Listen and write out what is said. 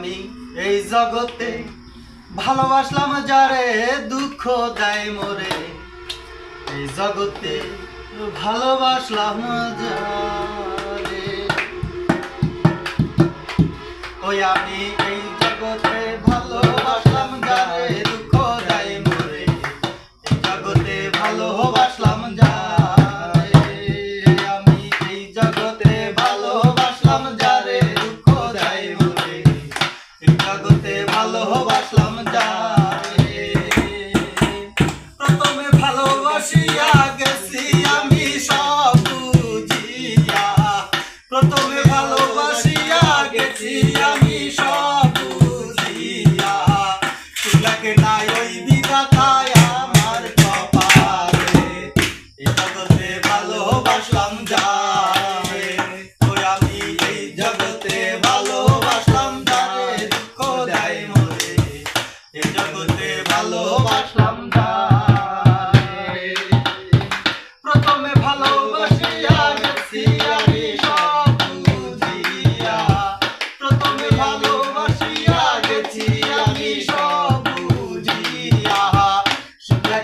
আমি এই জগতে ভালোবাসলাম যারে দুঃখ দেয় মোরে। এই জগতে ভালোবাসলাম যারে। ওই আমি এই ভালোবাসিয়া গেছি আমি সব বুঝিয়া। প্রথমে ভালোবাসিয়া